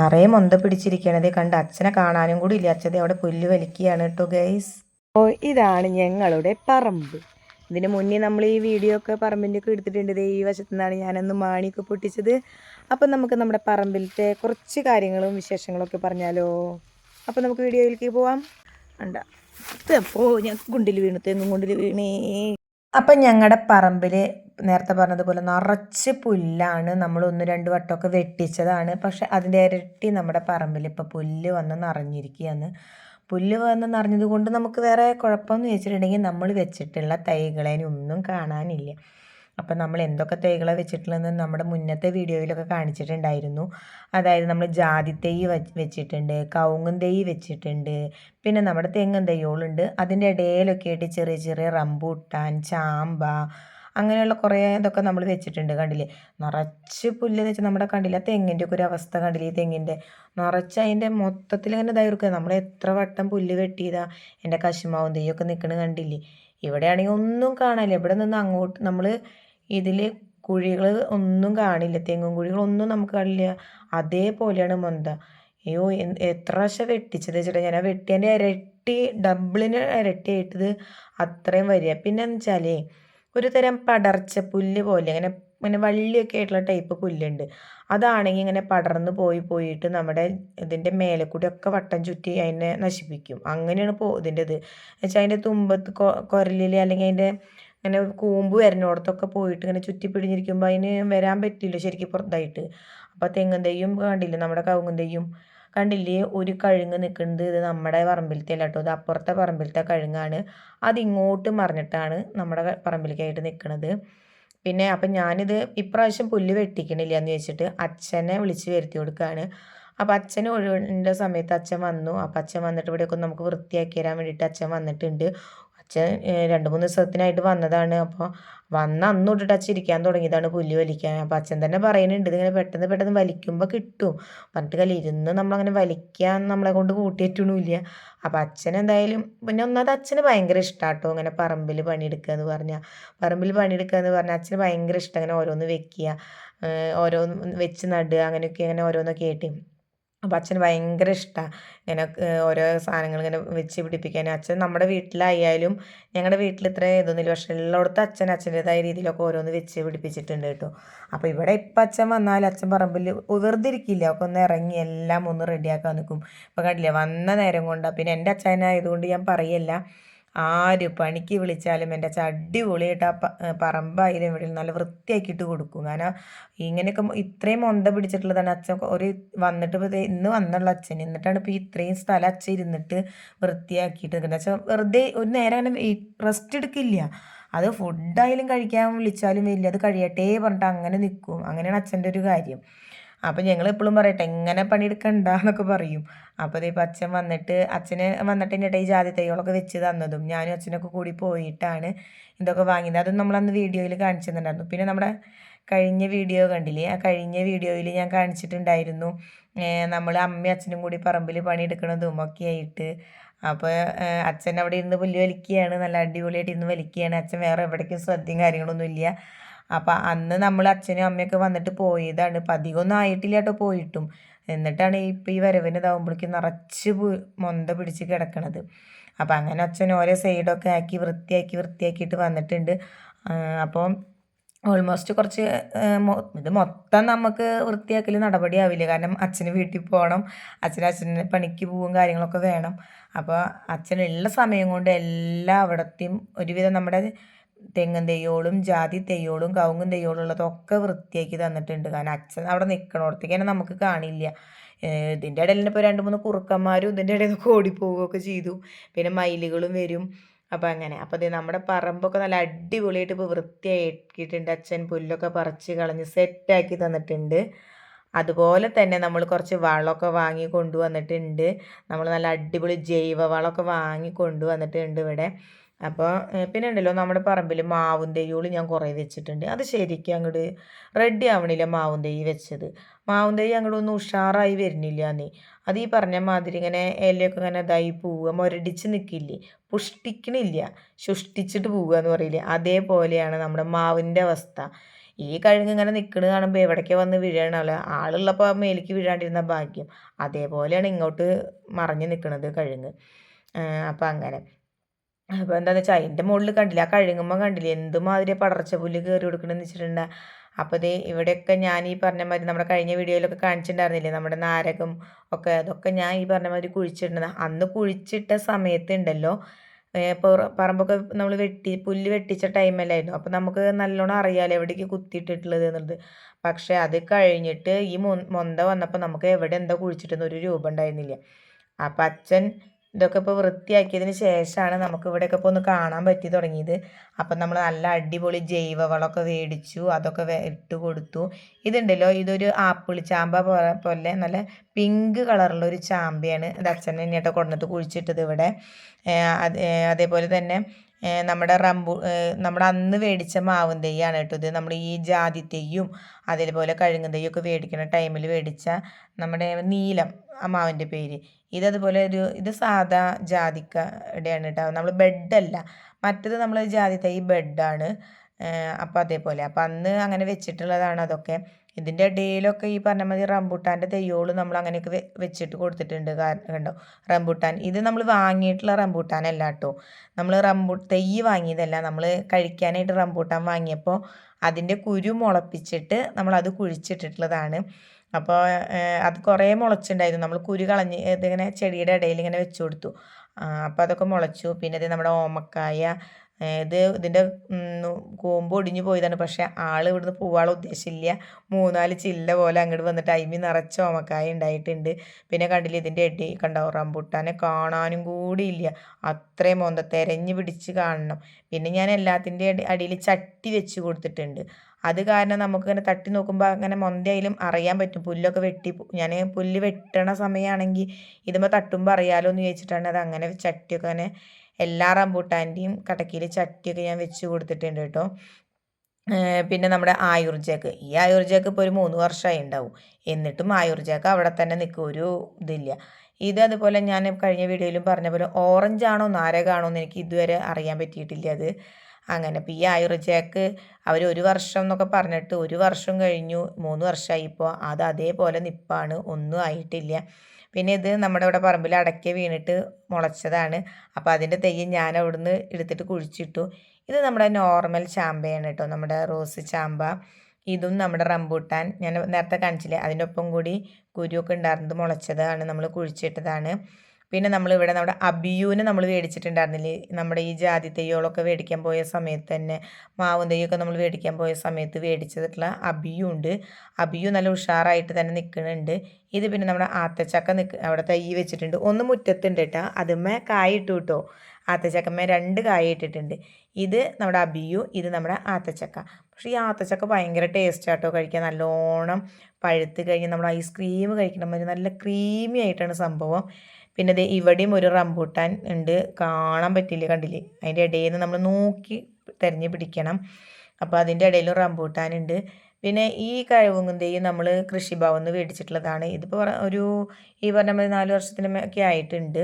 നിറയെ മൊന്ത പിടിച്ചിരിക്കണത് കണ്ട് അച്ഛനെ കാണാനും കൂടി ഇല്ല? അച്ഛതെ അവിടെ പുല്ല് വലിക്കുകയാണ് കേട്ടോ ഗൈസ് അപ്പോൾ ഇതാണ് ഞങ്ങളുടെ പറമ്പ്. ഇതിന് മുന്നേ നമ്മൾ ഈ വീഡിയോ ഒക്കെ പറമ്പിന്റെ ഒക്കെ എടുത്തിട്ടുണ്ട് ഈ വശത്തു നിന്നാണ് ഞാനൊന്ന് മാണിയൊക്കെ പൊട്ടിച്ചത്. അപ്പം നമുക്ക് നമ്മുടെ പറമ്പിലത്തെ കുറച്ച് കാര്യങ്ങളും വിശേഷങ്ങളൊക്കെ പറഞ്ഞാലോ? അപ്പം നമുക്ക് വീഡിയോയിലേക്ക് പോവാം. കണ്ട അപ്പോൾ ഞാൻ കുണ്ടിൽ വീണു തെങ്ങും കുണ്ടിൽ വീണേ. അപ്പം ഞങ്ങളുടെ പറമ്പിൽ നേരത്തെ പറഞ്ഞതുപോലെ നിറച്ച് പുല്ലാണ് നമ്മൾ ഒന്ന് രണ്ട് വട്ടമൊക്കെ വെട്ടിച്ചതാണ്. പക്ഷെ അതിന്റെ ഇരട്ടി നമ്മുടെ പറമ്പിൽ ഇപ്പോൾ പുല്ല് വന്ന് നിറഞ്ഞിരിക്കുകയാണ്. പുല്ല് വന്ന് നിറഞ്ഞത് കൊണ്ട് നമുക്ക് വേറെ കുഴപ്പമെന്ന് വെച്ചിട്ടുണ്ടെങ്കിൽ നമ്മൾ വെച്ചിട്ടുള്ള തൈകളതിനൊന്നും കാണാനില്ല. അപ്പം നമ്മൾ എന്തൊക്കെ തൈകളെ വെച്ചിട്ടുള്ളതെന്ന് നമ്മുടെ മുന്നത്തെ വീഡിയോയിലൊക്കെ കാണിച്ചിട്ടുണ്ടായിരുന്നു. അതായത് നമ്മൾ ജാതി തൈ വെച്ചിട്ടുണ്ട് കവുങ്ങും തൈ വെച്ചിട്ടുണ്ട് പിന്നെ നമ്മുടെ തെങ്ങും തൈകളുണ്ട് അതിന്റെ ഇടയിലൊക്കെ ആയിട്ട് ചെറിയ ചെറിയ റംബൂട്ടാൻ ചാമ്പ അങ്ങനെയുള്ള കുറേ ഇതൊക്കെ നമ്മൾ വെച്ചിട്ടുണ്ട് കണ്ടില്ലേ? നിറച്ച് പുല്ല് വെച്ചാൽ നമ്മുടെ കണ്ടില്ല? തെങ്ങിന്റെ ഒക്കെ ഒരു അവസ്ഥ കണ്ടില്ലേ? തെങ്ങിന്റെ നിറച്ച് അതിന്റെ മൊത്തത്തിൽ ഇങ്ങനെ ഇതായിരിക്കുക നമ്മൾ എത്ര വട്ടം പുല്ല് വെട്ടിയതാ? എന്റെ കശുമാവും തെയ്യൊക്കെ നിൽക്കണ കണ്ടില്ലേ? ഇവിടെയാണെങ്കിൽ ഒന്നും കാണാനില്ല. ഇവിടെ നിന്ന് അങ്ങോട്ട് നമ്മൾ ഇതിൽ കുഴികൾ ഒന്നും കാണില്ല. തെങ്ങും കുഴികളൊന്നും നമുക്ക് കാണില്ല. അതേപോലെയാണ് മൊന്ത. അയ്യോ എത്ര പ്രാവശ്യം വെട്ടിച്ചത് ചേട്ടാ ഞാൻ. ആ വെട്ടിയതിന്റെ ഇരട്ടി ഡബിളിന് ഇരട്ടി ആയിട്ടത് അത്രയും വരിക. പിന്നെ എന്ന് വെച്ചാലേ ഒരു തരം പടർച്ച പുല്ല് പോലെ അങ്ങനെ ഇങ്ങനെ വള്ളിയൊക്കെ ആയിട്ടുള്ള ടൈപ്പ് പുല്ലുണ്ട്. അതാണെങ്കിൽ ഇങ്ങനെ പടർന്ന് പോയി പോയിട്ട് നമ്മുടെ ഇതിന്റെ മേലെ കൂടി ഒക്കെ വട്ടം ചുറ്റി അതിനെ നശിപ്പിക്കും. അങ്ങനെയാണ് പോ ഇതിന്റെ ഇത് വെച്ചാൽ അതിന്റെ തുമ്പത്ത് കൊരലിൽ അല്ലെങ്കിൽ അതിന്റെ ഇങ്ങനെ കൂമ്പ് വരുന്നിടത്തൊക്കെ പോയിട്ട് ഇങ്ങനെ ചുറ്റി പിടിഞ്ഞിരിക്കുമ്പോൾ അതിന് വരാൻ പറ്റില്ല ശരിക്കും പുറത്തായിട്ട്. അപ്പോൾ തെങ്ങും കണ്ടില്ല? നമ്മുടെ കവുങ്ങും കണ്ടില്ലേ? ഒരു കഴുങ്ങ് നിൽക്കുന്നത് ഇത് നമ്മുടെ പറമ്പിലത്തെ അല്ല കേട്ടോ. ഇത് അപ്പുറത്തെ പറമ്പിലത്തെ കഴുങ്ങാണ്. അതിങ്ങോട്ട് മറിഞ്ഞിട്ടാണ് നമ്മുടെ പറമ്പിലേക്കായിട്ട് നിൽക്കുന്നത് പിന്നെ അപ്പം ഞാനിത് ഇപ്രാവശ്യം പുല്ല് വെട്ടിക്കണില്ല എന്ന് വെച്ചിട്ട് അച്ഛനെ വിളിച്ച് വരുത്തി കൊടുക്കുകയാണ് അപ്പോൾ അച്ഛൻ ഒഴിവിന്റെ സമയത്ത് അച്ഛൻ വന്നു. അപ്പം അച്ഛൻ വന്നിട്ട് ഇവിടെയൊക്കെ നമുക്ക് വൃത്തിയാക്കി തരാൻ വേണ്ടിയിട്ട് അച്ഛൻ വന്നിട്ടുണ്ട്. അച്ഛൻ രണ്ട് മൂന്ന് ദിവസത്തിനായിട്ട് വന്നതാണ്. അപ്പോൾ വന്ന അന്ന് തൊട്ടിട്ട് അച്ഛൻ ഇരിക്കാൻ തുടങ്ങിയതാണ് പുല്ല് വലിക്കാൻ. അപ്പോൾ അച്ഛൻ തന്നെ പറയുന്നുണ്ട് ഇതിങ്ങനെ പെട്ടെന്ന് പെട്ടെന്ന് വലിക്കുമ്പോൾ കിട്ടും. പറഞ്ഞിട്ട് കല്ല ഇരുന്ന് നമ്മളങ്ങനെ വലിക്കാൻ നമ്മളെ കൊണ്ട് കൂട്ടിയിട്ടൊന്നുമില്ല അപ്പോൾ അച്ഛൻ എന്തായാലും പിന്നെ ഒന്നാമത് അച്ഛന് ഭയങ്കര ഇഷ്ടമാട്ടോ ഇങ്ങനെ പറമ്പിൽ പണിയെടുക്കുക എന്ന് പറഞ്ഞാൽ പറമ്പിൽ പണിയെടുക്കുക എന്ന് പറഞ്ഞാൽ അച്ഛന് ഭയങ്കര ഇഷ്ടം അങ്ങനെ ഓരോന്ന് വെക്കുക ഓരോന്ന് വെച്ച് നടുക അങ്ങനെയൊക്കെ അങ്ങനെ ഓരോന്നൊക്കെ ആയിട്ട്. അപ്പം അച്ഛന് ഭയങ്കര ഇഷ്ടമാണ് ഇങ്ങനെ ഓരോ സാധനങ്ങൾ ഇങ്ങനെ വെച്ച് പിടിപ്പിക്കാൻ. അച്ഛൻ നമ്മുടെ വീട്ടിലായാലും ഞങ്ങളുടെ വീട്ടിൽ ഇത്ര ഇതൊന്നുമില്ല പക്ഷേ എല്ലായിടത്തും അച്ഛൻ അച്ഛന്റെതായ രീതിയിലൊക്കെ ഓരോന്ന് വെച്ച് പിടിപ്പിച്ചിട്ടുണ്ട് കേട്ടോ. അപ്പോൾ ഇവിടെ ഇപ്പം അച്ഛൻ വന്നാൽ അച്ഛൻ പറമ്പിൽ ഉതിർന്നിരിക്കില്ല. ഒക്കെ ഒന്ന് ഇറങ്ങി എല്ലാം ഒന്ന് റെഡിയാക്കാൻ നിൽക്കും ഇപ്പം കണ്ടില്ലേ? വന്ന നേരം കൊണ്ടാണ് പിന്നെ എന്റെ അച്ഛനായതുകൊണ്ട് ഞാൻ പറയല്ല. ആര് പണിക്ക് വിളിച്ചാലും എന്റെ അടിപൊളിയായിട്ട് ആ പറമ്പായാലും ഇവിടെ നല്ല വൃത്തിയാക്കിയിട്ട് കൊടുക്കും. കാരണം ഇങ്ങനെയൊക്കെ ഇത്രയും മൊന്ത പിടിച്ചിട്ടുള്ളതാണ് അച്ഛൻ. ഒരു വന്നിട്ട് ഇപ്പോൾ ഇന്ന് വന്നുള്ള അച്ഛൻ എന്നിട്ടാണ് ഇപ്പോൾ ഇത്രയും സ്ഥലം അച്ഛൻ ഇരുന്നിട്ട് വൃത്തിയാക്കിയിട്ട് നിൽക്കുന്നത്. അച്ഛൻ വെറുതെ ഒരു നേരം അങ്ങനെ റെസ്റ്റ് എടുക്കില്ല. അത് ഫുഡായാലും കഴിക്കാൻ വിളിച്ചാലും വലിയ അത് കഴിയട്ടെ പറഞ്ഞിട്ട് അങ്ങനെ നിൽക്കും. അങ്ങനെയാണ് അച്ഛന്റെ ഒരു കാര്യം. അപ്പോൾ ഞങ്ങൾ എപ്പോഴും പറയട്ടെ എങ്ങനെ പണിയെടുക്കണ്ട എന്നൊക്കെ പറയും അപ്പോൾ ഇപ്പം അച്ഛൻ വന്നിട്ട് അച്ഛന് വന്നിട്ട് എന്റെ ഈ ജാതി തൈകളൊക്കെ വെച്ച് തന്നതും. ഞാനും അച്ഛനൊക്കെ കൂടി പോയിട്ടാണ് ഇതൊക്കെ വാങ്ങിയത്. അതും നമ്മളന്ന് വീഡിയോയിൽ കാണിച്ചിട്ടുണ്ടായിരുന്നു. പിന്നെ നമ്മുടെ കഴിഞ്ഞ വീഡിയോ കണ്ടില്ലേ? ആ കഴിഞ്ഞ വീഡിയോയിൽ ഞാൻ കാണിച്ചിട്ടുണ്ടായിരുന്നു നമ്മൾ അമ്മയും അച്ഛനും കൂടി പറമ്പിൽ പണിയെടുക്കണതും ഒക്കെ ആയിട്ട്. അപ്പോൾ അച്ഛൻ അവിടെ ഇരുന്ന് പുല്ല് വലിക്കുകയാണ്. നല്ല അടിപൊളിയായിട്ട് ഇരുന്ന് വലിക്കുകയാണ്. അച്ഛൻ വേറെ എവിടേക്കും ശ്രദ്ധയും കാര്യങ്ങളൊന്നും ഇല്ല അപ്പം അന്ന് നമ്മൾ അച്ഛനും അമ്മയൊക്കെ വന്നിട്ട് പോയതാണ്. ഇപ്പം അധികമൊന്നും ആയിട്ടില്ല കേട്ടോ പോയിട്ടും. എന്നിട്ടാണ് ഇപ്പം ഈ വരവിന് ഇതാവുമ്പോഴേക്കും നിറച്ച് മൊന്ത പിടിച്ച് കിടക്കണത്. അപ്പം അങ്ങനെ അച്ഛൻ ഓരോ സൈഡൊക്കെ ആക്കി വൃത്തിയാക്കി വൃത്തിയാക്കിയിട്ട് വന്നിട്ടുണ്ട്. അപ്പോൾ ഓൾമോസ്റ്റ് കുറച്ച് ഇത് മൊത്തം നമുക്ക് വൃത്തിയാക്കൽ നടപടിയാവില്ല കാരണം അച്ഛന് വീട്ടിൽ പോകണം അച്ഛൻ അച്ഛന് പണിക്ക് പോവും കാര്യങ്ങളൊക്കെ വേണം. അപ്പോൾ അച്ഛനുള്ള സമയം കൊണ്ട് എല്ലാ അവിടത്തെയും ഒരുവിധം നമ്മുടെ തെങ്ങും തെയ്യോളും ജാതി തെയ്യോളും കവുങ്ങും തെയ്യോളും ഉള്ളതൊക്കെ വൃത്തിയാക്കി തന്നിട്ടുണ്ട്. കാരണം അച്ഛൻ അവിടെ നിൽക്കണോടത്തേക്ക് തന്നെ നമുക്ക് കാണില്ല. ഇതിന്റെ ഇടയിൽ ഇപ്പോൾ രണ്ട് മൂന്ന് കുറുക്കന്മാരും ഇതിന്റെ ഇടയിൽ നിന്നൊക്കെ ഓടിപ്പോവുകയൊക്കെ ചെയ്തു. പിന്നെ മയിലുകളും വരും. അപ്പോൾ അങ്ങനെ. അപ്പോൾ ഇത് നമ്മുടെ പറമ്പൊക്കെ നല്ല അടിപൊളിയായിട്ട് ഇപ്പോൾ വൃത്തിയാക്കിയിട്ടുണ്ട്. അച്ഛൻ പുല്ലൊക്കെ പറിച്ച് കളഞ്ഞ് സെറ്റാക്കി തന്നിട്ടുണ്ട്. അതുപോലെ തന്നെ നമ്മൾ കുറച്ച് വളമൊക്കെ വാങ്ങി കൊണ്ടുവന്നിട്ടുണ്ട്. നമ്മൾ നല്ല അടിപൊളി ജൈവ വളമൊക്കെ വാങ്ങി കൊണ്ടുവന്നിട്ടുണ്ട് ഇവിടെ. അപ്പോൾ പിന്നെ ഉണ്ടല്ലോ നമ്മുടെ പറമ്പിൽ മാവും തെയ്യോൾ ഞാൻ കുറേ വെച്ചിട്ടുണ്ട്. അത് ശരിക്കും അങ്ങോട്ട് റെഡി ആവണില്ല മാവും തൈ വെച്ചത്. മാവും തൈ അങ്ങോട്ട് ഒന്നും ഉഷാറായി വരുന്നില്ല നീ അത് ഈ പറഞ്ഞ മാതിരി ഇങ്ങനെ ഇലയൊക്കെ ഇങ്ങനെ ഇതായി പോവുക മുരടിച്ച് നിൽക്കില്ലേ പുഷ്ടിക്കണില്ല. ശുഷ്ടിച്ചിട്ട് പോവുക എന്ന് പറയില്ലേ? അതേപോലെയാണ് നമ്മുടെ മാവിന്റെ അവസ്ഥ. ഈ കഴുങ്ങ് ഇങ്ങനെ നിൽക്കണ കാണുമ്പോൾ എവിടേക്ക് വന്ന് വീഴണമല്ലോ ആളുള്ളപ്പോൾ മേലേക്ക് വീഴാണ്ടിരുന്ന ഭാഗ്യം. അതേപോലെയാണ് ഇങ്ങോട്ട് മറഞ്ഞ് നിൽക്കുന്നത് കഴുങ്ങ് അപ്പം അങ്ങനെ. അപ്പോൾ എന്താണെന്ന് വെച്ചാൽ അതിന്റെ മുകളിൽ കണ്ടില്ല ആ കഴുകുമ്പോൾ കണ്ടില്ലേ എന്തുമാതിരി പടർച്ച പുല്ല് കയറി കൊടുക്കണമെന്ന് വെച്ചിട്ടുണ്ടെങ്കിൽ അപ്പോൾ ഇത് ഇവിടെയൊക്കെ ഞാൻ ഈ പറഞ്ഞ മാതിരി നമ്മുടെ കഴിഞ്ഞ വീഡിയോയിലൊക്കെ കാണിച്ചിട്ടുണ്ടായിരുന്നില്ലേ നമ്മുടെ നാരകം ഒക്കെ അതൊക്കെ ഞാൻ ഈ പറഞ്ഞ മാതിരി കുഴിച്ചിട്ടുണ്ട് അന്ന് കുഴിച്ചിട്ട സമയത്തുണ്ടല്ലോ പറമ്പൊക്കെ നമ്മൾ വെട്ടി പുല്ല് വെട്ടിച്ച ടൈമല്ലായിരുന്നു. അപ്പോൾ നമുക്ക് നല്ലോണം അറിയാമല്ലോ എവിടേക്ക് കുത്തിയിട്ടിട്ടുള്ളത് എന്നുള്ളത്. പക്ഷേ അത് കഴിഞ്ഞിട്ട് ഈ മൊന്ത വന്നപ്പോൾ നമുക്ക് എവിടെ എന്താ കുഴിച്ചിട്ടെന്ന് ഒരു രൂപം ഉണ്ടായിരുന്നില്ല. അപ്പം അച്ഛൻ ഇതൊക്കെ ഇപ്പോൾ വൃത്തിയാക്കിയതിന് ശേഷമാണ് നമുക്ക് ഇവിടെയൊക്കെ ഇപ്പോൾ ഒന്ന് കാണാൻ പറ്റി തുടങ്ങിയത്. അപ്പം നമ്മൾ നല്ല അടിപൊളി ജൈവവളമൊക്കെ മേടിച്ചു അതൊക്കെ ഇട്ട് കൊടുത്തു. ഇതുണ്ടല്ലോ ഇതൊരു ആപ്പിൾ ചാമ്പ പോലെ നല്ല പിങ്ക് കളറുള്ള ഒരു ചാമ്പയാണ്. ഇത് അച്ഛൻ തന്നെയായിട്ട് കൊണ്ടുവന്നിട്ട് കുഴിച്ചിട്ടത് ഇവിടെ. അതേപോലെ തന്നെ നമ്മുടെ റംബു നമ്മുടെ അന്ന് മേടിച്ച മാവും തെയ്യാണ് കേട്ടോ ഇത്. നമ്മൾ ഈ ജാതി തെയ്യും അതേപോലെ കഴുങ്ങ് ഒക്കെ മേടിക്കുന്ന ടൈമിൽ മേടിച്ച നമ്മുടെ നീലം ആ മാവിന്റെ പേര്. ഇതതുപോലെ ഒരു ഇത് സാധാ ജാതിക്കയുടെയാണ് കേട്ടോ. നമ്മൾ ബെഡല്ല. മറ്റത് നമ്മൾ ജാതി തൈ ബെഡാണ്. അപ്പോൾ അതേപോലെ. അപ്പോൾ അന്ന് അങ്ങനെ വെച്ചിട്ടുള്ളതാണ് അതൊക്കെ. ഇതിന്റെ ഇടയിലൊക്കെ ഈ പറഞ്ഞ മതി റംബുട്ടാന്റെ തെയ്യോൾ നമ്മൾ അങ്ങനെയൊക്കെ വെച്ചിട്ട് കൊടുത്തിട്ടുണ്ട് കണ്ടോ? റംബുട്ടാൻ. ഇത് നമ്മൾ വാങ്ങിയിട്ടുള്ള റംബുട്ടാനല്ല കേട്ടോ. നമ്മൾ റംബൂ തെയ്യ് വാങ്ങിയതല്ല. നമ്മൾ കഴിക്കാനായിട്ട് റംബുട്ടാൻ വാങ്ങിയപ്പോൾ അതിന്റെ കുരു മുളപ്പിച്ചിട്ട് നമ്മളത് കുഴിച്ചിട്ടിട്ടുള്ളതാണ്. അപ്പോൾ അത് കുറേ മുളച്ചിട്ടുണ്ടായിരുന്നു നമ്മൾ കുരു കളഞ്ഞ് ഇതിങ്ങനെ ചെടിയുടെ ഇടയിൽ ഇങ്ങനെ വെച്ചു കൊടുത്തു. അപ്പോൾ അതൊക്കെ മുളച്ചു. പിന്നെ ഇത് നമ്മുടെ ഓമക്കായ ഇത് ഇതിന്റെ കൂമ്പ് ഒടിഞ്ഞു പോയതാണ്. പക്ഷേ ആൾ ഇവിടുന്ന് പോവാനുള്ള ഉദ്ദേശമില്ല. മൂന്നാൽ ചില്ല പോലെ അങ്ങോട്ട് വന്നിട്ട് അയിമി നിറച്ച ഓമക്കായ ഉണ്ടായിട്ടുണ്ട്. പിന്നെ കണ്ടില്ല ഇതിന്റെ എടി കണ്ടോ റംബുട്ടാനെ കാണാനും കൂടി ഇല്ല. അത്രയും മോന്ത തെരഞ്ഞു പിടിച്ച് കാണണം. പിന്നെ ഞാൻ എല്ലാത്തിന്റെ അടിയിൽ ചട്ടി വെച്ച് കൊടുത്തിട്ടുണ്ട്. അത് കാരണം നമുക്കിങ്ങനെ തട്ടി നോക്കുമ്പോൾ അങ്ങനെ മൊന്തയായാലും അറിയാൻ പറ്റും. പുല്ലൊക്കെ വെട്ടി ഞാൻ പുല്ല് വെട്ടണ സമയമാണെങ്കിൽ ഇതുമ്പോൾ തട്ടുമ്പോൾ അറിയാലോ എന്ന് ചോദിച്ചിട്ടാണ് അത് അങ്ങനെ ചട്ടിയൊക്കെ അങ്ങനെ എല്ലാ റംബൂട്ടാന്റെയും കടക്കിയിൽ ചട്ടിയൊക്കെ ഞാൻ വെച്ച് കൊടുത്തിട്ടുണ്ട് കേട്ടോ. പിന്നെ നമ്മുടെ ആയുർജേക്ക്. ഈ ആയുർജേക്ക് ഇപ്പോൾ ഒരു മൂന്ന് വർഷമായി ഉണ്ടാവും. എന്നിട്ടും ആയുർജേക്ക് അവിടെ തന്നെ നിൽക്കും ഒരു ഇതില്ല. ഇത് അതുപോലെ ഞാൻ കഴിഞ്ഞ വീഡിയോയിലും പറഞ്ഞ പോലെ ഓറഞ്ച് ആണോ നാരകാണോ എന്ന് എനിക്ക് ഇതുവരെ അറിയാൻ പറ്റിയിട്ടില്ല അത്. അങ്ങനെ ഇപ്പോൾ ഈ ആയുർജേക്ക് അവർ ഒരു വർഷം എന്നൊക്കെ പറഞ്ഞിട്ട് ഒരു വർഷം കഴിഞ്ഞു മൂന്ന് വർഷമായി ഇപ്പോൾ അത് അതേപോലെ നിപ്പാണ്. ഒന്നും ആയിട്ടില്ല. പിന്നെ ഇത് നമ്മുടെ ഇവിടെ പറമ്പിൽ അടയ്ക്ക വീണിട്ട് മുളച്ചതാണ്. അപ്പോൾ അതിന്റെ തെയ്യം ഞാൻ അവിടുന്ന് എടുത്തിട്ട് കുഴിച്ചിട്ടു. ഇത് നമ്മുടെ നോർമൽ ചാമ്പയാണ് കേട്ടോ. നമ്മുടെ റോസ് ചാമ്പ. ഇതും നമ്മുടെ റംബൂട്ടാൻ. ഞാൻ നേരത്തെ കാണിച്ചില്ലേ? അതിന്റെ ഒപ്പം കൂടി കുരുവൊക്കെ ഉണ്ടായിരുന്നത് മുളച്ചതാണ്. നമ്മൾ കുഴിച്ചിട്ടതാണ്. പിന്നെ നമ്മൾ ഇവിടെ നമ്മുടെ അബിയൂന് നമ്മൾ മേടിച്ചിട്ടുണ്ടായിരുന്നില്ലേ നമ്മുടെ ഈ ജാതി തെയ്യോളൊക്കെ മേടിക്കാൻ പോയ സമയത്ത് തന്നെ മാവും തെയ്യൊക്കെ നമ്മൾ മേടിക്കാൻ പോയ സമയത്ത് മേടിച്ചിട്ടുള്ള അബിയു ഉണ്ട്. അബിയു നല്ല ഉഷാറായിട്ട് തന്നെ നിൽക്കുന്നുണ്ട് ഇത് പിന്നെ നമ്മുടെ ആത്തച്ചക്ക നിൽക്ക് അവിടെ തൈ വെച്ചിട്ടുണ്ട്. ഒന്ന് മുറ്റത്തുണ്ട് കേട്ടോ. അതുമ്മേ കായ ഇട്ടു കേട്ടോ. ആത്തച്ചക്കമ്മേ രണ്ട് കായ ഇട്ടിട്ടുണ്ട്. ഇത് നമ്മുടെ അബിയു ഇത് നമ്മുടെ ആത്തച്ചക്ക. പക്ഷേ ഈ ആത്തച്ചക്ക ഭയങ്കര ടേസ്റ്റ് ആട്ടോ കഴിക്കാൻ. നല്ലോണം പഴുത്ത് കഴിഞ്ഞ് നമ്മൾ ഐസ്ക്രീം കഴിക്കണ നല്ല ക്രീമി ആയിട്ടാണ് സംഭവം. പിന്നെ ഇത് ഇവിടെയും ഒരു റംബൂട്ടാൻ ഉണ്ട്. കാണാൻ പറ്റില്ല കണ്ടില്ലേ? അതിന്റെ ഇടയിൽ നിന്ന് നമ്മൾ നോക്കി തിരഞ്ഞു പിടിക്കണം. അപ്പോൾ അതിന്റെ ഇടയിലും റംബൂട്ടാൻ ഉണ്ട്. പിന്നെ ഈ കഴിവുങ്ങുന്തയും നമ്മൾ കൃഷിഭവൻ നിന്ന് മേടിച്ചിട്ടുള്ളതാണ് ഇതിപ്പോൾ ഒരു ഈ പറഞ്ഞ മാതിരി നാല് വർഷത്തിനൊക്കെ ആയിട്ടുണ്ട്.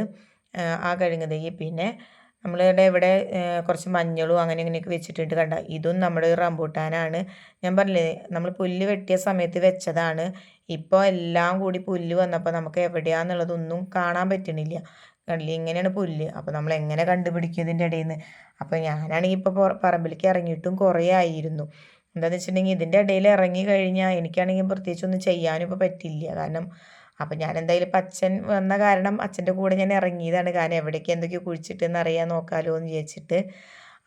ആ കഴുങ്ങ് തൈ പിന്നെ നമ്മളിവിടെ ഇവിടെ കുറച്ച് മഞ്ഞളും അങ്ങനെ ഇങ്ങനെയൊക്കെ വെച്ചിട്ടുണ്ട് കണ്ട? ഇതും നമ്മുടെ റംബൂട്ടാനാണ്. ഞാൻ പറഞ്ഞില്ലേ നമ്മൾ പുല്ല് വെട്ടിയ സമയത്ത് വെച്ചതാണ്. ഇപ്പോൾ എല്ലാം കൂടി പുല്ല് വന്നപ്പോൾ നമുക്ക് എവിടെയാന്നുള്ളതൊന്നും കാണാൻ പറ്റണില്ല. കണ്ടില്ലേ? ഇങ്ങനെയാണ് പുല്ല്. അപ്പോൾ നമ്മൾ എങ്ങനെ കണ്ടുപിടിക്കും ഇതിന്റെ ഇടയിൽ നിന്ന് അപ്പോൾ ഞാനാണെങ്കിൽ ഇപ്പോൾ പറമ്പിലേക്ക് ഇറങ്ങിയിട്ടും കുറേ ആയിരുന്നു. എന്താണെന്ന് വെച്ചിട്ടുണ്ടെങ്കിൽ ഇതിന്റെ ഇടയിൽ ഇറങ്ങി കഴിഞ്ഞാൽ എനിക്കാണെങ്കിൽ പ്രത്യേകിച്ചൊന്നും ചെയ്യാനും ഇപ്പോൾ പറ്റില്ല. കാരണം അപ്പം ഞാൻ എന്തായാലും ഇപ്പം അച്ഛൻ വന്ന കാരണം അച്ഛന്റെ കൂടെ ഞാൻ ഇറങ്ങിയതാണ്. കാരണം എവിടേക്ക് എന്തൊക്കെയോ കുഴിച്ചിട്ടെന്ന് അറിയാൻ നോക്കാമല്ലോ എന്ന് വിചാരിച്ചിട്ട്.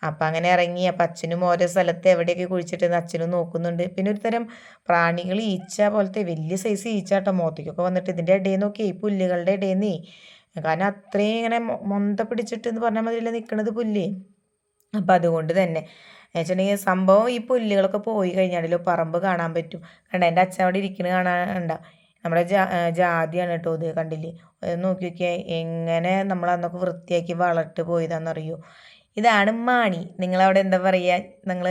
അപ്പം അങ്ങനെ ഇറങ്ങി. അപ്പം അച്ഛനും ഓരോ സ്ഥലത്ത് എവിടെയൊക്കെ കുഴിച്ചിട്ടെന്ന് അച്ഛനും നോക്കുന്നുണ്ട്. പിന്നെ ഒരു തരം പ്രാണികൾ ഈച്ച പോലത്തെ വലിയ സൈസ് ഈച്ച കേട്ടോ. മോത്തേക്കൊക്കെ വന്നിട്ട് ഇതിന്റെ ഇടയിൽ നോക്കി ഈ പുല്ലുകളുടെ ഇടയിൽ നിന്നേ കാരണം അത്രയും ഇങ്ങനെ മൊന്ത പിടിച്ചിട്ട് എന്ന് പറഞ്ഞാൽ മതിയല്ലേ നിൽക്കുന്നത് പുല്ല്. അപ്പം അതുകൊണ്ട് തന്നെ. വെച്ചിട്ടുണ്ടെങ്കിൽ സംഭവം ഈ പുല്ലുകളൊക്കെ പോയി കഴിഞ്ഞാലോ പറമ്പ് കാണാൻ പറ്റും. കണ്ട? എന്റെ അച്ഛൻ അവിടെ ഇരിക്കുന്നത് കാണാനുണ്ട നമ്മുടെ ജാ ജാതിയാണ് കേട്ടോ ഇത് കണ്ടില്ലേ? നോക്കി നോക്കിയാൽ എങ്ങനെ നമ്മൾ അന്നൊക്കെ വൃത്തിയാക്കി വളർട്ട് പോയതാണെന്നറിയോ ഇതാണ് മാണി. നിങ്ങളവിടെ എന്താ പറയുക നിങ്ങൾ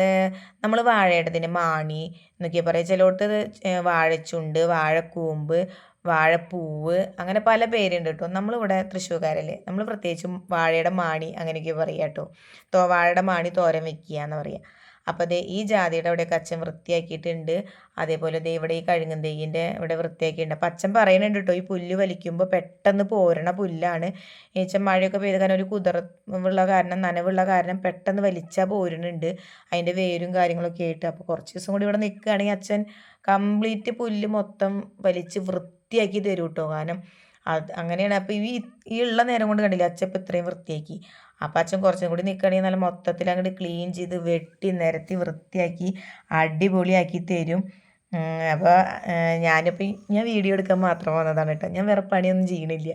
നമ്മൾ വാഴയുടേതിന് മാണി എന്നൊക്കെ പറയുക ചിലയിടത്ത് വാഴച്ചുണ്ട് വാഴക്കൂമ്പ് വാഴപ്പൂവ് അങ്ങനെ പല പേരുണ്ട് കേട്ടോ. നമ്മളിവിടെ തൃശ്ശൂർക്കാരല്ലേ? നമ്മൾ പ്രത്യേകിച്ചും വാഴയുടെ മാണി അങ്ങനെയൊക്കെ പറയുക കേട്ടോ. തോ വാഴയുടെ മാണി തോരം വെക്കുക എന്ന് പറയുക അപ്പോൾ ദേ ഈ ജാതിയുടെ അവിടെയൊക്കെ അച്ഛൻ വൃത്തിയാക്കിയിട്ടുണ്ട്. അതേപോലെ ദേ ഇവിടെ ഈ കഴുങ്ങൻ തെയ്യിന്റെ ഇവിടെ വൃത്തിയാക്കിയിട്ടുണ്ട്. അപ്പം അച്ഛൻ പറയുന്നുണ്ട് കേട്ടോ ഈ പുല്ല് വലിക്കുമ്പോൾ പെട്ടെന്ന് പോരണ പുല്ലാണ്. ഏച്ചാൽ മഴയൊക്കെ പെയ്ത് കാരണം ഒരു കുതിർവുള്ള കാരണം നനവുള്ള കാരണം പെട്ടെന്ന് വലിച്ചാൽ പോരുന്നുണ്ട്. അതിന്റെ വേരും കാര്യങ്ങളൊക്കെ ആയിട്ട്. അപ്പോൾ കുറച്ച് ദിവസം കൂടി ഇവിടെ നിൽക്കുകയാണെങ്കിൽ അച്ഛൻ കംപ്ലീറ്റ് പുല്ല് മൊത്തം വലിച്ച് വൃത്തിയാക്കി തരും കേട്ടോ കാരണം അത് അങ്ങനെയാണ്. അപ്പോൾ ഈ ഈ ഉള്ള നേരം കൊണ്ട് കണ്ടില്ല അച്ഛൻ ഇപ്പം ഇത്രയും വൃത്തിയാക്കി. അപ്പം അച്ഛൻ കുറച്ചും കൂടി നിൽക്കണമെങ്കിൽ നല്ല മൊത്തത്തിൽ അങ്ങോട്ട് ക്ലീൻ ചെയ്ത് വെട്ടി നിരത്തി വൃത്തിയാക്കി അടിപൊളിയാക്കി തരും. അപ്പോൾ ഞാനിപ്പോൾ ഞാൻ വീഡിയോ എടുക്കാൻ മാത്രം വന്നതാണ് കേട്ടോ. ഞാൻ വേറെ പണിയൊന്നും ചെയ്യണില്ല.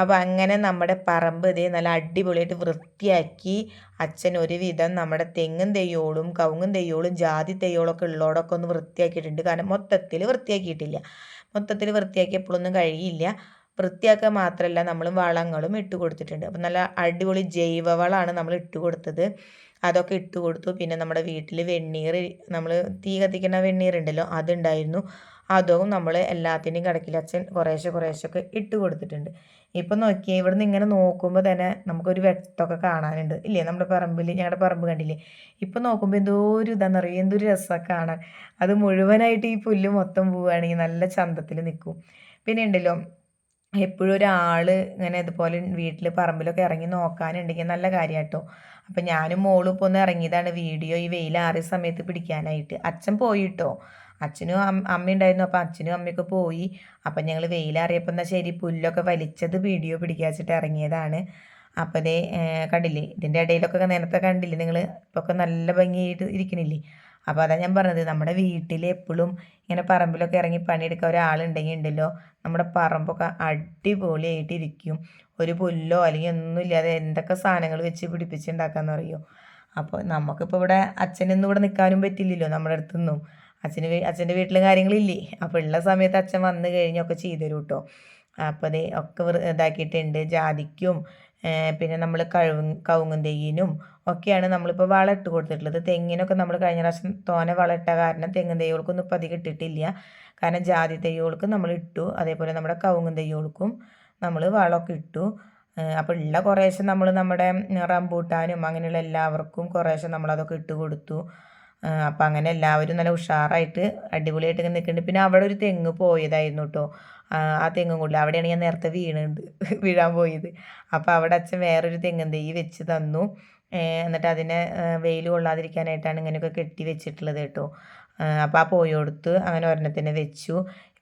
അപ്പോൾ അങ്ങനെ നമ്മുടെ പറമ്പ് ഇതേ നല്ല അടിപൊളിയായിട്ട് വൃത്തിയാക്കി അച്ഛൻ ഒരുവിധം നമ്മുടെ തെങ്ങും തെയ്യോളും കവുങ്ങും തെയ്യോളും ജാതി തെയ്യോളൊക്കെ ഉള്ളോടൊക്കെ ഒന്ന് വൃത്തിയാക്കിയിട്ടുണ്ട്. കാരണം മൊത്തത്തിൽ വൃത്തിയാക്കിയിട്ടില്ല. മൊത്തത്തിൽ വൃത്തിയാക്കിയപ്പോഴൊന്നും കഴിയില്ല. വൃത്തിയാക്കുക മാത്രമല്ല നമ്മൾ വളങ്ങളും ഇട്ട് കൊടുത്തിട്ടുണ്ട്. അപ്പം നല്ല അടിപൊളി ജൈവവളമാണ് നമ്മൾ ഇട്ട് കൊടുത്തത്. അതൊക്കെ ഇട്ട് കൊടുത്തു. പിന്നെ നമ്മുടെ വീട്ടിൽ വെണ്ണീർ നമ്മൾ തീ കത്തിക്കുന്ന വെണ്ണീർ ഉണ്ടല്ലോ അതുണ്ടായിരുന്നു. അതും നമ്മൾ എല്ലാത്തിന്റെയും കിടക്കിൽ അച്ഛൻ കുറേശ്ശെ കുറേശ്ശൊക്കെ ഇട്ട് കൊടുത്തിട്ടുണ്ട്. ഇപ്പം നോക്കിയേ ഇവിടുന്ന് ഇങ്ങനെ നോക്കുമ്പോൾ തന്നെ നമുക്കൊരു വെട്ടമൊക്കെ കാണാനുണ്ട്. ഇല്ലേ? നമ്മുടെ പറമ്പിൽ ഞങ്ങളുടെ പറമ്പ് കണ്ടില്ലേ? ഇപ്പം നോക്കുമ്പോൾ എന്തോ ഒരു ഇതാണെന്നറിയോ എന്തൊരു രസമൊക്കെ കാണാൻ. അത് മുഴുവനായിട്ട് ഈ പുല്ല് മൊത്തം പോവുകയാണെങ്കിൽ നല്ല ചന്തത്തിൽ നിൽക്കും. പിന്നെ ഉണ്ടല്ലോ എപ്പോഴും ഒരാൾ ഇങ്ങനെ ഇതുപോലെ വീട്ടിൽ പറമ്പിലൊക്കെ ഇറങ്ങി നോക്കാനുണ്ടെങ്കിൽ നല്ല കാര്യം കേട്ടോ അപ്പം ഞാനും മോളും ഇപ്പോൾ ഒന്ന് ഇറങ്ങിയതാണ് വീഡിയോ ഈ വെയിലാറിയ സമയത്ത് പിടിക്കാനായിട്ട്. അച്ഛൻ പോയിട്ടോ? അച്ഛനും അമ്മ ഉണ്ടായിരുന്നു. അപ്പം അച്ഛനും അമ്മയൊക്കെ പോയി. അപ്പം ഞങ്ങൾ വെയിലാറിയപ്പോൾ എന്നാൽ ശരി പുല്ലൊക്കെ വലിച്ചത് വീഡിയോ പിടിക്കാൻ വെച്ചിട്ട് ഇറങ്ങിയതാണ്. അപ്പോൾ കണ്ടില്ലേ? ഇതിന്റെ ഇടയിലൊക്കെ നേരത്തെ കണ്ടില്ലേ? നിങ്ങൾ ഇപ്പോൾ ഒക്കെ നല്ല ഭംഗിയായിട്ട് ഇരിക്കണില്ലേ? അപ്പോൾ അതാ ഞാൻ പറഞ്ഞത് നമ്മുടെ വീട്ടിൽ എപ്പോഴും ഇങ്ങനെ പറമ്പിലൊക്കെ ഇറങ്ങി പണിയെടുക്കാൻ ഒരാളുണ്ടെങ്കിൽ ഉണ്ടല്ലോ നമ്മുടെ പറമ്പൊക്കെ അടിപൊളിയായിട്ടിരിക്കും. ഒരു പുല്ലോ അല്ലെങ്കിൽ ഒന്നുമില്ലാതെ എന്തൊക്കെ സാധനങ്ങൾ വെച്ച് പിടിപ്പിച്ചുണ്ടാക്കാന്ന് അറിയോ? അപ്പോൾ നമുക്കിപ്പോൾ ഇവിടെ അച്ഛനൊന്നും ഇവിടെ നിൽക്കാനും പറ്റില്ലല്ലോ നമ്മുടെ അടുത്തൊന്നും അച്ഛന് അച്ഛന്റെ വീട്ടിലും കാര്യങ്ങളില്ലേ? അപ്പോൾ ഉള്ള സമയത്ത് അച്ഛൻ വന്ന് കഴിഞ്ഞൊക്കെ ചെയ്തു തരും കേട്ടോ അപ്പോൾ അതേ ഒക്കെ ഇതാക്കിയിട്ടുണ്ട് ജാതിക്കും പിന്നെ നമ്മൾ കഴുങ്ങ കവുങ്ങും തെയ്യിനും ഒക്കെയാണ് നമ്മളിപ്പോൾ വളം ഇട്ട് കൊടുത്തിട്ടുള്ളത്. തെങ്ങിനൊക്കെ നമ്മൾ കഴിഞ്ഞ പ്രാവശ്യം തോനെ വളം ഇട്ട കാരണം തെങ്ങും തെയ്യോൾക്കൊന്നും ഇപ്പം അധികം ഇട്ടിട്ടില്ല. കാരണം ജാതി തെയ്യോൾക്ക് നമ്മൾ ഇട്ടു. അതേപോലെ നമ്മുടെ കവുങ്ങും തെയ്യോൾക്കും നമ്മൾ വളമൊക്കെ ഇട്ടു. അപ്പോൾ ഉള്ള കുറേശ്ശെ നമ്മൾ നമ്മുടെ റംബൂട്ടാനും അങ്ങനെയുള്ള എല്ലാവർക്കും കുറേശ്ശെ നമ്മളതൊക്കെ ഇട്ട് കൊടുത്തു. അപ്പം അങ്ങനെ എല്ലാവരും നല്ല ഉഷാറായിട്ട് അടിപൊളിയായിട്ട് ഇങ്ങനെ നിൽക്കുന്നുണ്ട്. പിന്നെ അവിടെ ഒരു തെങ്ങ് പോയതായിരുന്നു കേട്ടോ. ആ തെങ്ങും കൂടില്ല അവിടെയാണ് ഞാൻ നേരത്തെ വീണുണ്ട് വീഴാൻ പോയത്. അപ്പോൾ അവിടെ അച്ഛൻ വേറൊരു തെങ്ങും തൈ വെച്ച് തന്നു. എന്നിട്ട് അതിനെ വെയിൽ കൊള്ളാതിരിക്കാനായിട്ടാണ് ഇങ്ങനെയൊക്കെ കെട്ടി വെച്ചിട്ടുള്ളത് കേട്ടോ. അപ്പോൾ ആ പോയോടുത്ത് അങ്ങനെ ഒരെണ്ണത്തിനെ വെച്ചു.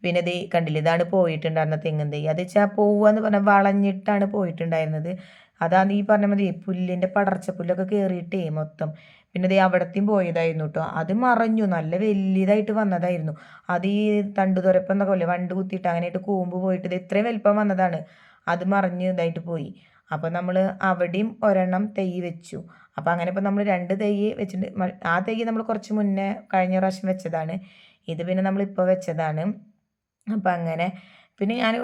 പിന്നെ ഇത് കണ്ടില്ല ഇതാണ് പോയിട്ടുണ്ടായിരുന്ന തെങ്ങും തൈ അത് വെച്ചാൽ പോവുക പറഞ്ഞാൽ വളഞ്ഞിട്ടാണ് പോയിട്ടുണ്ടായിരുന്നത്. അതാണ് ഈ പറഞ്ഞ മതി പുല്ലിന്റെ പടർച്ച പുല്ലൊക്കെ കയറിയിട്ടേ മൊത്തം. പിന്നെ ദേ അവിടത്തെയും പോയതായിരുന്നു കേട്ടോ. അത് മറഞ്ഞു. നല്ല വലിയതായിട്ട് വന്നതായിരുന്നു. അത് ഈ തണ്ടു തുരപ്പം എന്നൊക്കെ വണ്ട് കുത്തിയിട്ട് അങ്ങനെയായിട്ട് കൂമ്പ് പോയിട്ട് ഇത് ഇത്രയും വലിപ്പം വന്നതാണ്. അത് മറിഞ്ഞ് ഇതായിട്ട് പോയി. അപ്പോൾ നമ്മൾ അവിടെയും ഒരെണ്ണം തൈ വെച്ചു. അപ്പോൾ അങ്ങനെ ഇപ്പോൾ നമ്മൾ രണ്ട് തൈ വെച്ചിട്ടുണ്ട് ആ തൈ നമ്മൾ കുറച്ച് മുന്നേ കഴിഞ്ഞ പ്രാവശ്യം വെച്ചതാണ്. ഇത് പിന്നെ നമ്മളിപ്പോൾ വെച്ചതാണ്. അപ്പം അങ്ങനെ പിന്നെ ഞാൻ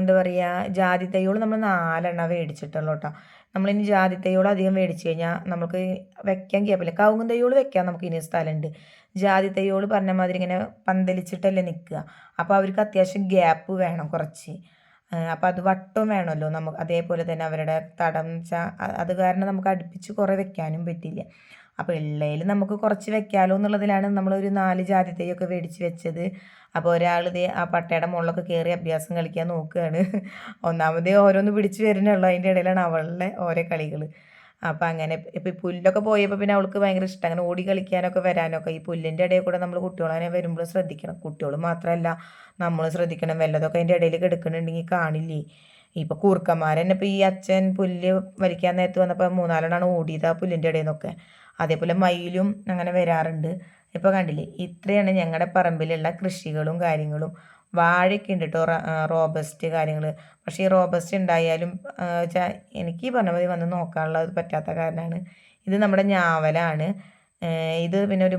എന്താ പറയുക ജാതി തൈകൾ നമ്മൾ നാലെണ്ണം മേടിച്ചിട്ടുള്ളൂ കേട്ടോ നമ്മളിനി ജാതി തൈകൾ അധികം മേടിച്ച് കഴിഞ്ഞാൽ നമുക്ക് വെക്കാൻ കേൾപ്പില്ല കവുങ്ങും തൈകൾ വെക്കാൻ നമുക്ക് ഇനി സ്ഥലമുണ്ട് ജാതി തൈകൾ പറഞ്ഞ മാതിരി ഇങ്ങനെ പന്തലിച്ചിട്ടല്ലേ നിൽക്കുക അപ്പോൾ അവർക്ക് അത്യാവശ്യം ഗ്യാപ്പ് വേണം കുറച്ച്. അപ്പോൾ അത് വട്ടവും വേണമല്ലോ നമുക്ക് അതേപോലെ തന്നെ അവരുടെ തടം അത് കാരണം നമുക്ക് അടുപ്പിച്ച് കുറേ വെക്കാനും പറ്റില്ല. അപ്പോൾ ഉള്ളതിൽ നമുക്ക് കുറച്ച് വെക്കാമല്ലോ എന്നുള്ളതിലാണ് നമ്മളൊരു നാല് ജാതി മേടിച്ച് വെച്ചത്. അപ്പോൾ ഒരാൾ ഇത് ആ പട്ടയുടെ മുകളിലൊക്കെ കയറി അഭ്യാസം കളിക്കാൻ നോക്കുകയാണ് ഒന്നാമതേ ഓരോന്ന് പിടിച്ച് വരുന്നുള്ളൂ അതിന്റെ ഇടയിലാണ് അവളുടെ ഓരോ കളികൾ അപ്പോൾ അങ്ങനെ ഇപ്പോൾ പുല്ലൊക്കെ പോയപ്പോൾ പിന്നെ അവൾക്ക് ഭയങ്കര ഇഷ്ടം. അങ്ങനെ ഓടി കളിക്കാനൊക്കെ വരാനൊക്കെ. ഈ പുല്ലിന്റെ ഇടയിൽ കൂടെ നമ്മൾ കുട്ടികളെ വരുമ്പോൾ ശ്രദ്ധിക്കണം. കുട്ടികൾ മാത്രമല്ല നമ്മൾ ശ്രദ്ധിക്കണം. വല്ലതൊക്കെ അതിന്റെ ഇടയിൽ കിടക്കുന്നുണ്ടെങ്കിൽ കാണില്ലേ? ഇപ്പോൾ കൂർക്കന്മാർ തന്നെ ഇപ്പോൾ ഈ അച്ഛൻ പുല്ല് വലിക്കാൻ നേരത്ത് വന്നപ്പോൾ മൂന്നാലെണ്ണമാണ് ഓടിയത് ആ പുല്ലിന്റെ ഇടയിൽ നിന്നൊക്കെ അതേപോലെ മയിലും അങ്ങനെ വരാറുണ്ട്. ഇപ്പോൾ കണ്ടില്ലേ? ഇത്രയാണ് ഞങ്ങളുടെ പറമ്പിലുള്ള കൃഷികളും കാര്യങ്ങളും. വാഴയ്ക്ക് ഉണ്ട് കേട്ടോ റോബസ്റ്റ് കാര്യങ്ങൾ പക്ഷേ ഈ റോബസ്റ്റ് ഉണ്ടായാലും വെച്ചാൽ എനിക്ക് ഈ പറഞ്ഞ മതി വന്ന് നോക്കാനുള്ളത് പറ്റാത്ത കാരണമാണ് ഇത് നമ്മുടെ ഞാവലാണ്. ഇത് പിന്നെ ഒരു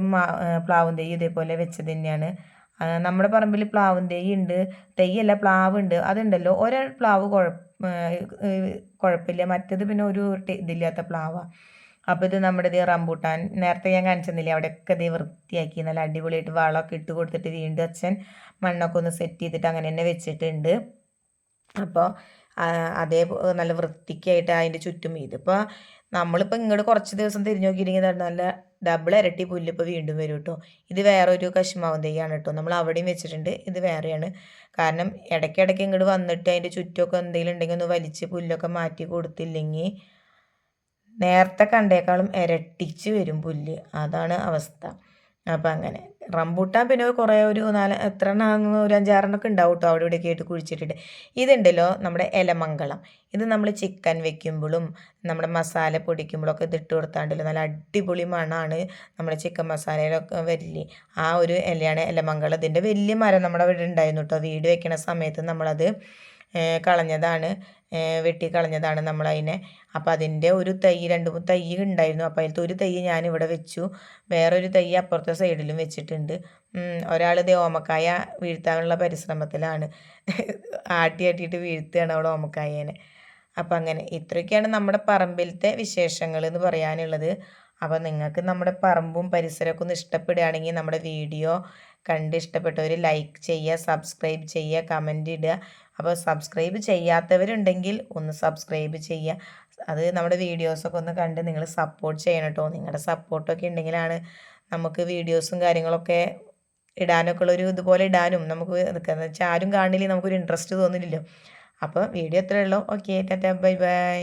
പ്ലാവും തൈ ഇതേപോലെ വെച്ചത് തന്നെയാണ്. നമ്മുടെ പറമ്പിൽ പ്ലാവും തൈ ഉണ്ട് തെയ്യല്ല പ്ലാവ് ഉണ്ട് അതുണ്ടല്ലോ. ഒരു പ്ലാവ് കുഴപ്പ കുഴപ്പമില്ല. മറ്റേത് പിന്നെ ഒരു ഇതില്ലാത്ത പ്ലാവാണ് അപ്പോൾ ഇത് നമ്മുടെ ഇത് റംബൂട്ടാൻ നേരത്തെ ഞാൻ കാണിച്ചെന്നില്ലേ? അവിടെയൊക്കെ ഇത് വൃത്തിയാക്കി നല്ല അടിപൊളിയായിട്ട് വളമൊക്കെ ഇട്ട് കൊടുത്തിട്ട് വീണ്ടും അച്ഛൻ മണ്ണൊക്കെ ഒന്ന് സെറ്റ് ചെയ്തിട്ട് അങ്ങനെ തന്നെ വെച്ചിട്ടുണ്ട്. അപ്പോൾ അതേ നല്ല വൃത്തിക്കായിട്ട് അതിന്റെ ചുറ്റും ഇതിപ്പോൾ നമ്മളിപ്പോൾ ഇങ്ങോട്ട് കുറച്ച് ദിവസം തിരിഞ്ഞു നോക്കിയിട്ടുണ്ടെങ്കിൽ നല്ല ഡബിൾ ഇരട്ടി പുല്ല് ഇപ്പോൾ വീണ്ടും വരും കേട്ടോ ഇത് വേറൊരു കശുമാവും തെയ്യാണ് കേട്ടോ നമ്മൾ അവിടെയും വെച്ചിട്ടുണ്ട്. ഇത് വേറെയാണ്. കാരണം ഇടയ്ക്കിടയ്ക്ക് ഇങ്ങോട്ട് വന്നിട്ട് അതിന്റെ ചുറ്റുമൊക്കെ എന്തെങ്കിലും ഉണ്ടെങ്കിൽ ഒന്ന് വലിച്ച് പുല്ലൊക്കെ മാറ്റി കൊടുത്തില്ലെങ്കിൽ നേരത്തെ കണ്ടേക്കാളും ഇരട്ടിച്ച് വരും പുല്ല്. അതാണ് അവസ്ഥ. അപ്പം അങ്ങനെ. റംബൂട്ടാൻ പിന്നെ കുറേ ഒരു നാല് എത്ര എണ്ണം ഒരു അഞ്ചാറെണ്ണമൊക്കെ ഉണ്ടാവും കേട്ടോ. അവിടെ ഇവിടെയൊക്കെ ആയിട്ട് കുഴിച്ചിട്ടിട്ട്. ഇതുണ്ടല്ലോ നമ്മുടെ ഇലമംഗളം. ഇത് നമ്മൾ ചിക്കൻ വെക്കുമ്പോഴും നമ്മുടെ മസാല പൊടിക്കുമ്പോഴും ഒക്കെ ഇതിട്ട് കൊടുത്താണ്ടല്ലോ. നല്ല അടിപൊളി മണമാണ് നമ്മുടെ ചിക്കൻ മസാലയിലൊക്കെ വലിയ ആ ഒരു ഇലയാണ് ഇലമംഗളം. ഇതിന്റെ വലിയ മരം നമ്മുടെ ഇവിടെ ഉണ്ടായിരുന്നു കേട്ടോ. വീട് വെക്കണ സമയത്ത് നമ്മളത് കളഞ്ഞതാണ്. വെട്ടി കളഞ്ഞതാണ് നമ്മളതിനെ. അപ്പോൾ അതിന്റെ ഒരു തൈ രണ്ട് മൂന്ന് തൈ ഉണ്ടായിരുന്നു. അപ്പോൾ അതിലത്തെ ഒരു തൈ ഞാനിവിടെ വെച്ചു. വേറൊരു തൈ അപ്പുറത്തെ സൈഡിലും വെച്ചിട്ടുണ്ട്. ഒരാൾ ഇത് ഓമക്കായ വീഴ്ത്താനുള്ള പരിശ്രമത്തിലാണ്. ആട്ടി ആട്ടിയിട്ട് വീഴ്ത്തുകയാണ് അവിടെ ഓമക്കായേനെ. അപ്പം അങ്ങനെ ഇത്രയൊക്കെയാണ് നമ്മുടെ പറമ്പിലത്തെ വിശേഷങ്ങൾ എന്ന് പറയാനുള്ളത്. അപ്പോൾ നിങ്ങൾക്ക് നമ്മുടെ പറമ്പും പരിസരമൊക്കെ ഒന്ന് ഇഷ്ടപ്പെടുകയാണെങ്കിൽ നമ്മുടെ വീഡിയോ കണ്ട് ഇഷ്ടപ്പെട്ടവർ ലൈക്ക് ചെയ്യുക സബ്സ്ക്രൈബ് ചെയ്യുക കമന്റ് ഇടുക. അപ്പോൾ സബ്സ്ക്രൈബ് ചെയ്യാത്തവരുണ്ടെങ്കിൽ ഒന്ന് സബ്സ്ക്രൈബ് ചെയ്യുക. അത് നമ്മുടെ വീഡിയോസൊക്കെ ഒന്ന് കണ്ട് നിങ്ങൾ സപ്പോർട്ട് ചെയ്യണം കേട്ടോ നിങ്ങളുടെ സപ്പോർട്ടൊക്കെ ഉണ്ടെങ്കിലാണ് നമുക്ക് വീഡിയോസും കാര്യങ്ങളൊക്കെ ഇടാനൊക്കെ ഉള്ളൊരു ഇതുപോലെ ഇടാനും നമുക്ക് നിൽക്കുന്നത് വെച്ചാൽ ആരും കാണില്ലേ നമുക്കൊരു ഇൻട്രസ്റ്റ് തോന്നില്ലല്ലോ. അപ്പോൾ വീഡിയോ എത്രയുള്ളൂ ഓക്കെ ടാറ്റ ബൈ ബൈ